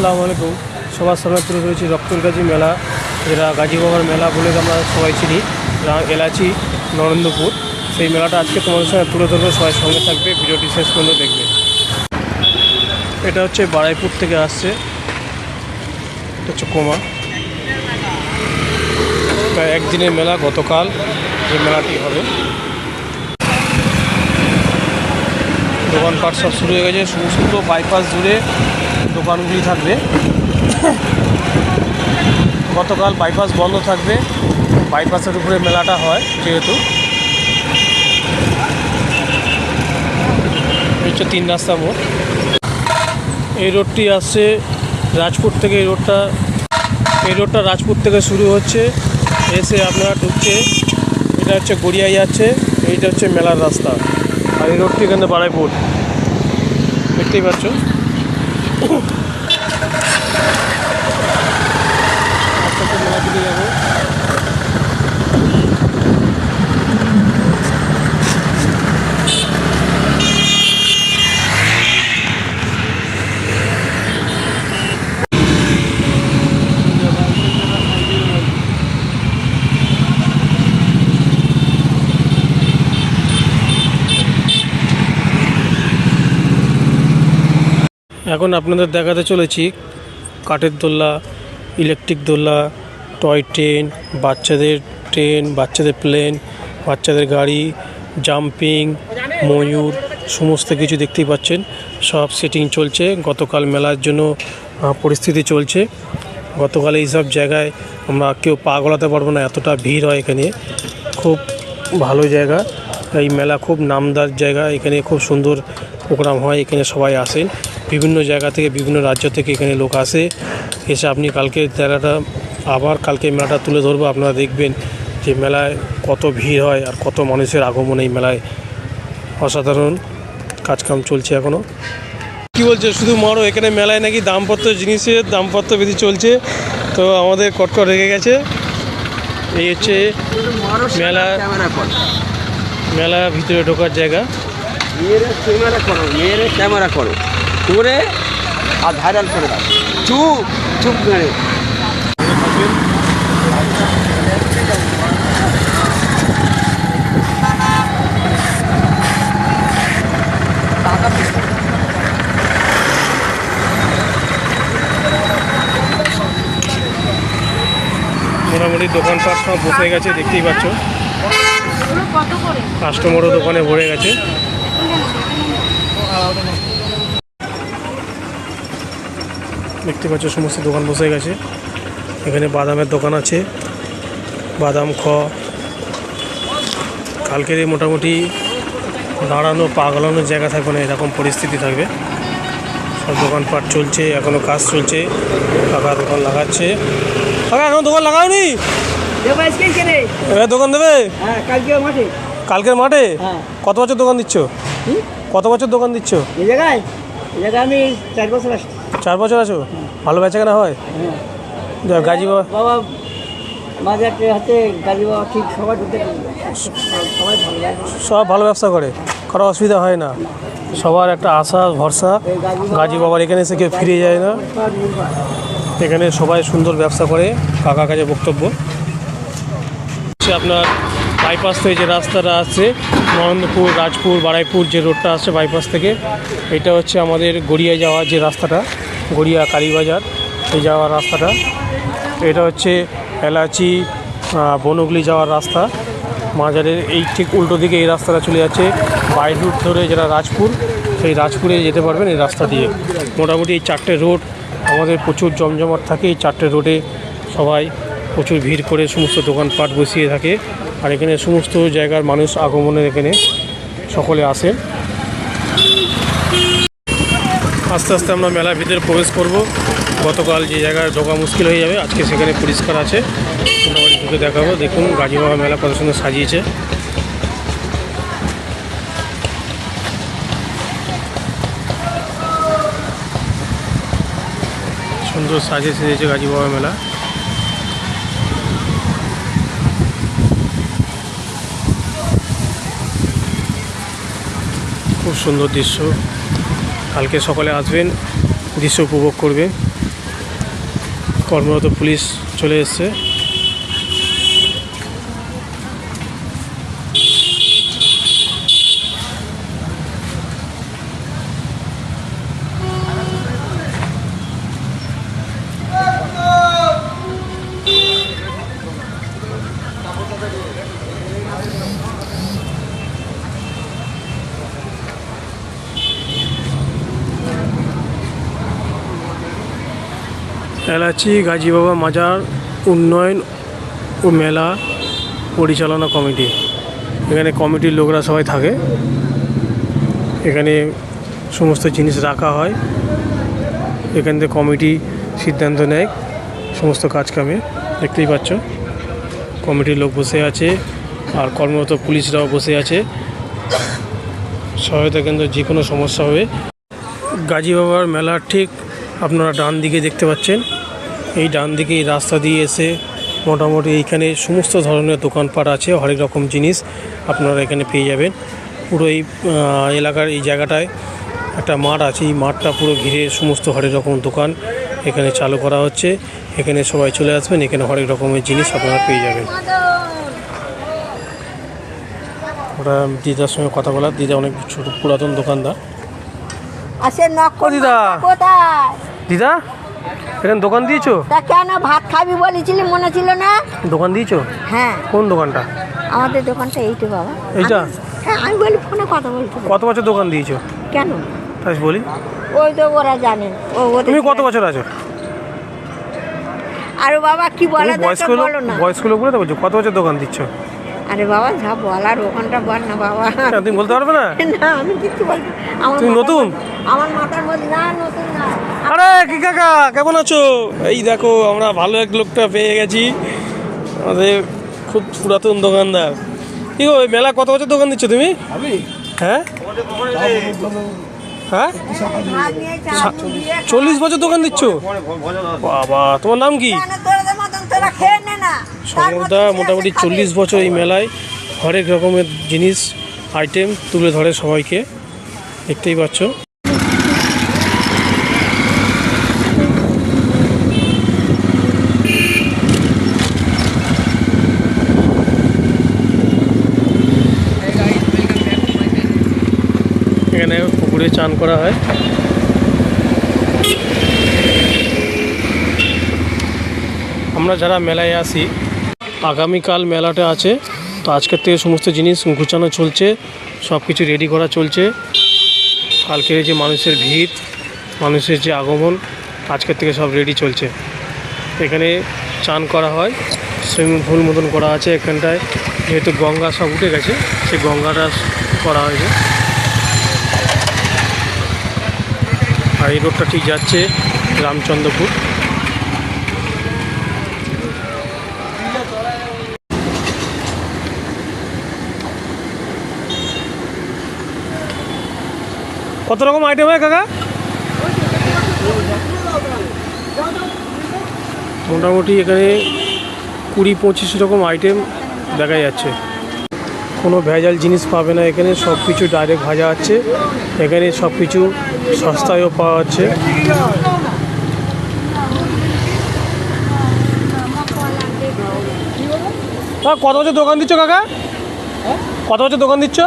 আসসালামু আলাইকুম। সবার সামনে তুলে ধরেছি রক্তরগাছি মেলা, যেটা গাজী বাবার মেলা বলে আমরা সবাই চিনি। এলাচি, নরেন্দ্রপুর। সেই মেলাটা আজকে তোমাদের সঙ্গে তুলে ধরবো, সবাই সঙ্গে থাকবে, ভিডিওটি শেষ পর্যন্ত দেখবে। এটা হচ্ছে বারাইপুর থেকে আসছে। এটা হচ্ছে কোমা। একদিনের মেলা, গতকাল যে মেলাটি হবে। দোকানপাট সব শুরু হয়ে গেছে সমস্ত বাইপাস জুড়ে দোকানগুলি থাকবে। গতকাল বাইপাস বন্ধ থাকবে। বাইপাসের উপরে মেলাটা হয়, যেহেতু। হচ্ছে তিন রাস্তা মোড়। এই রোডটি আসছে রাজপুর থেকে, এই রোডটা এই রোডটা রাজপুর থেকে শুরু হচ্ছে। এসে আপনারা ঢুকছে, এটা হচ্ছে গড়িয়ায় যাচ্ছে এইটা হচ্ছে মেলার রাস্তা। আর এই রোডটি এখানে বারাইপুর। দেখতেই পাচ্ছ? আস্তে আস্তে মেলা দিকে যাব এখন আপনাদের দেখাতে চলেছি কাঠের দোল্লা ইলেকট্রিক দোল্লা টয় ট্রেন বাচ্চাদের ট্রেন বাচ্চাদের প্লেন বাচ্চাদের গাড়ি জাম্পিং ময়ূর, সমস্ত কিছু দেখতেই পাচ্ছেন। সব সেটিং চলছে। গতকাল মেলার জন্য পরিস্থিতি চলছে। গতকাল এইসব জায়গায় আমরা কেউ পা গলাতে পারব না, এতটা ভিড় হয় এখানে। খুব ভালো জায়গা। এই মেলা খুব নামদার জায়গা। এখানে খুব সুন্দর প্রোগ্রাম হয় এখানে সবাই আসেন। বিভিন্ন জায়গা থেকে বিভিন্ন রাজ্য থেকে এখানে লোক আসে। এসে আপনি কালকে মেলাটা আবার কালকে মেলাটা তুলে ধরবো আপনারা দেখবেন যে মেলায় কত ভিড় হয় আর কত মানুষের আগমন এই মেলায়। অসাধারণ কাজকাম চলছে এখনও কি বলছে শুধু মারো এখানে মেলায় নাকি দামপত্র জিনিসের দামপত্র বেশি চলছে। তো আমাদের কটকট রেগে গেছে। এই হচ্ছে মেলা মেলা ভিতরে ঢোকার জায়গা। মেয়েরা ক্যামেরা করো মেয়েরা ক্যামেরা করো। করে আর ভাইরাল করে দাও। চুপ চুপ করে। মোটামুটি দোকানপাট সব বসে গেছে দেখতেই পাচ্ছ। কাস্টমারও দোকানে ভরে গেছে। দেখতে পাচ্ছ সমস্ত দোকান বসে গেছে। এখানে বাদামের দোকান আছে। বাদাম খ। কালকের মোটামুটি দাঁড়ানো পাগলানোর জায়গা থাকবে না এরকম পরিস্থিতি থাকবে। সব দোকানপাট চলছে এখনও কাজ চলছে। কাকা দোকান লাগাচ্ছে। কাকা এখন দোকান লাগাওনি? দোকান দেবে? হ্যাঁ কালকের মাঠে। হ্যাঁ। কত বছর দোকান দিচ্ছ? কত বছর দোকান দিচ্ছ? এই জায়গায়? আমি চার বছর আসছি চার বছর আছো? ভালো বেচা কেনা হয়। হ্যাঁ গাজী বাবা বাবা মাঝে হাতে গাড়ি বাবা ঠিক সবাই সবাই ভালো সব ভালো ব্যবসা করে। কারও অসুবিধা হয় না। সবার একটা আশা ভরসা। গাজী বাবার এখানে এসে কেউ ফিরে যায় না। এখানে সবাই সুন্দর ব্যবসা করে। কাকা কাছে বক্তব্য। আপনার বাইপাস থেকে যে রাস্তাটা আসছে নরেন্দ্রপুর, রাজপুর, বারাইপুর যে রোডটা আসছে বাইপাস থেকে, এটা হচ্ছে আমাদের গড়িয়া যাওয়ার যে রাস্তাটা, গড়িয়া কালীবাজার এই যাওয়ার রাস্তাটা। এটা হচ্ছে এলাচি বনগুলি যাওয়ার রাস্তা। মাজারের এই ঠিক উল্টো দিকে এই রাস্তাটা চলে যাচ্ছে। বাই রুট ধরে যেটা রাজপুর, সেই রাজপুরে যেতে পারবেন এই রাস্তা দিয়ে। মোটামুটি এই চারটে রোড, আমাদের প্রচুর জমজমাট থাকে। এই চারটে রোডে সবাই প্রচুর ভিড় করে সমস্ত দোকানপাট বসিয়ে থাকে। আর এখানে সমস্ত জায়গার মানুষ আগমনের এখানে সকলে আসে। আস্তে আস্তে আমরা মেলার ভিতরে প্রবেশ করব। গতকাল যে জায়গায় ঢোকা মুশকিল হয়ে যাবে, আজকে সেখানে পরিষ্কার আছে। মোটামুটি ঢুকে দেখাবো। দেখুন গাজী বাবা মেলা কত সুন্দর সাজিয়েছে। সুন্দর সাজিয়ে সেজেছে গাজী বাবা মেলা। খুব সুন্দর দৃশ্য। কালকে সকালে আসবেন দৃশ্য উপভোগ করবে। কর্মরত পুলিশ চলে এসছে। এলাচি গাজী বাবা মাজার উন্নয়ন ও মেলা পরিচালনা কমিটি। এখানে কমিটির লোকরা সবাই থাকে। এখানে সমস্ত জিনিস রাখা হয়। এখান থেকে কমিটি সিদ্ধান্ত নেয় সমস্ত কাজকামে দেখতেই পাচ্ছ, কমিটির লোক বসে আছে আর কর্মরত পুলিশরাও বসে আছে। সহায়তা কেন্দ্র যে কোনো সমস্যা হবে। গাজী বাবার মেলার ঠিক আপনারা ডান দিকে দেখতে পাচ্ছেন। এই ডান দিকে এই রাস্তা দিয়ে এসে মোটামুটি এইখানে সমস্ত ধরনের দোকানপাট আছে হরেক রকম জিনিস আপনারা এখানে পেয়ে যাবেন। পুরো এই এলাকার এই জায়গাটায় একটা মাঠ আছে এই মাঠটা পুরো ঘিরে সমস্ত হরেক রকম দোকান এখানে চালু করা হচ্ছে। এখানে সবাই চলে আসবেন এখানে হরেক রকমের জিনিস আপনারা পেয়ে যাবেন। ওরা দিদার সঙ্গে কথা বলার দিদা অনেক ছোট পুরাতন দোকানদার। দিদা। দিদা? এখানে দোকান দিয়েছ? তা কেন ভাত খাবি বলেছিলি মনে ছিল না? দোকান দিয়েছ? হ্যাঁ। কোন দোকানটা? আমাদের দোকানটা এইটা বাবা। এইটা? হ্যাঁ আমি বলি ফোনে কথা হবে। কত বছর দোকান দিয়েছ? কেন? তাই বলি। ওই তো ওরা জানে। ও তুমি কত বছর আছো? আরে বাবা কি বলা বয়স্ক লোক বয়স্ক লোক বলে তো বলছো কত বছর দোকান দিচ্ছ? আরে বাবা যা বলার ওখানটা বল না বাবা। তুমি বলতে পারবে না? না আমি কিছু বলব আমার তুমি নতুন? আমার মাথার মধ্যে না নতুন আরে কি কাকা? কেমন আছো? এই দেখো আমরা ভালো এক লোকটা পেয়ে গেছি। আমাদের খুব পুরাতন দোকানদার। কি গো মেলা কত বছর দোকান দিচ্ছ তুমি? হ্যাঁ? হ্যাঁ? চল্লিশ বছর দোকান দিচ্ছ? বাবা তোমার নাম কি? সমদা মোটামুটি চল্লিশ বছর এই মেলায় হরেক রকমের জিনিস আইটেম তুলে ধরে সবাইকে। দেখতেই পাচ্ছ। পুকুরে চান করা হয়। আমরা যারা মেলায় আসি আগামীকাল মেলাটা আছে, তো আজকের থেকে সমস্ত জিনিস গুছানো চলছে সব কিছু রেডি করা চলছে। কালকের যে মানুষের ভিড়, মানুষের যে আগমন, আজকের থেকে সব রেডি চলছে। এখানে চান করা হয় সুইমিং পুল মতন করা আছে এখানটায়, যেহেতু গঙ্গা সব উঠে গেছে, সেই গঙ্গাটা করা হয়েছে। আর এই রোডটা ঠিক যাচ্ছে রামচন্দ্রপুর। কত রকম আইটেম হয় কাকা? মোটামুটি এখানে কুড়ি পঁচিশ রকম আইটেম দেখা যাচ্ছে। কোনো ভেজাল জিনিস পাবে না এখানে, সব কিছু ডাইরেক্ট ভাজা আছে। এখানে সব কিছু সস্তায়ও পাওয়া যাচ্ছে। কত বছর দোকান দিচ্ছ কাকা? কত বছর দোকান দিচ্ছ?